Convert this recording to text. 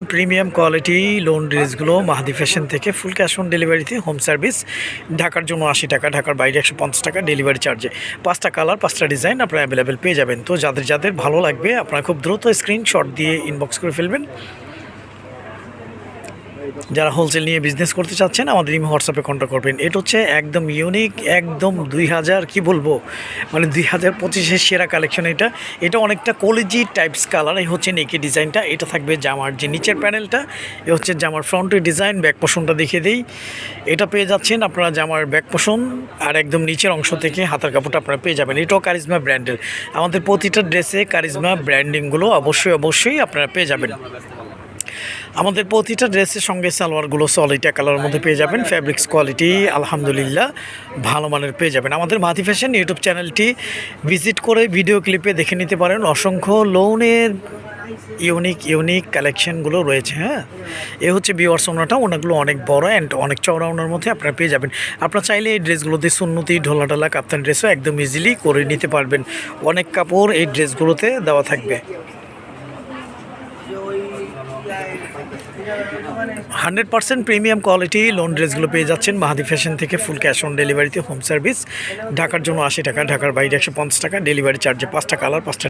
Premium quality loan ড্রেসগুলো Mahadi fashion থেকে full cash on ডেলিভারিতে হোম সার্ভিস। ঢাকার জন্য আশি টাকা, ঢাকার বাইরে একশো পঞ্চাশ টাকা ডেলিভারি চার্জে। পাঁচটা কালার, পাঁচটা ডিজাইন আপনারা অ্যাভেলেবেল পেয়ে যাবেন। তো যাদের যাদের ভালো লাগবে, আপনারা খুব দ্রুত স্ক্রিনশট দিয়ে ইনবক্স করে ফেলবেন। যারা হোলসেল নিয়ে বিজনেস করতে চাচ্ছেন, আমাদের ইমো হোয়াটসঅ্যাপে কন্ট্যাক্ট করবেন। এটা হচ্ছে একদম ইউনিক একদম দুই হাজার, কী বলব? মানে দুই হাজার পঁচিশের সেরা কালেকশন এটা। এটা অনেকটা কলেজি টাইপস কালার এই হচ্ছে নেকি ডিজাইনটা এটা থাকবে জামার যে নিচের প্যানেলটা এ হচ্ছে জামার ফ্রন্টের ডিজাইন ব্যাক পোষণটা দেখিয়ে দিই। এটা পেয়ে যাচ্ছেন আপনারা জামার ব্যাক পোষণ আর একদম নিচের অংশ থেকে হাতার কাপড়টা আপনারা পেয়ে যাবেন। এটাও কারিজমা ব্র্যান্ডের আমাদের প্রতিটা ড্রেসে কারিজমা ব্র্যান্ডিংগুলো অবশ্যই অবশ্যই আপনারা পেয়ে যাবেন। আমাদের প্রতিটা ড্রেসের সঙ্গে সালোয়ারগুলো সলিটা কালারের মধ্যে পেয়ে যাবেন ফ্যাব্রিক্স কোয়ালিটি আলহামদুলিল্লাহ, ভালো মানের পেয়ে যাবেন। আমাদের মাথি ফ্যাশন ইউটিউব চ্যানেলটি ভিজিট করে ভিডিও ক্লিপে দেখে নিতে পারেন। অসংখ্য লোনের ইউনিক ইউনিক কালেকশনগুলো রয়েছে হ্যাঁ? এ হচ্ছে বিওয়ার্স ওনাটা, ওনাগুলো অনেক বড় অ্যান্ড অনেক চওড়া ওনার মধ্যে আপনারা পেয়ে যাবেন। আপনারা চাইলে এই ড্রেসগুলোতে সুন্নতি ঢোলা ঢালা কাপ্তান ড্রেসও একদম ইজিলি করে নিতে পারবেন। অনেক কাপড় এই ড্রেসগুলোতে দেওয়া থাকবে। Hundred percent premium quality lawn ড্রেসগুলো পেয়ে যাচ্ছেন মাহাদি ফ্যাশন থেকে ফুল ক্যাশ অন ডেলিভারিতে হোম সার্ভিস। ঢাকার জন্য আশি টাকা, ঢাকার বাইরে একশো পঞ্চাশ টাকা, ডেলিভারি চার্জে পাঁচটা কালার, পাঁচটা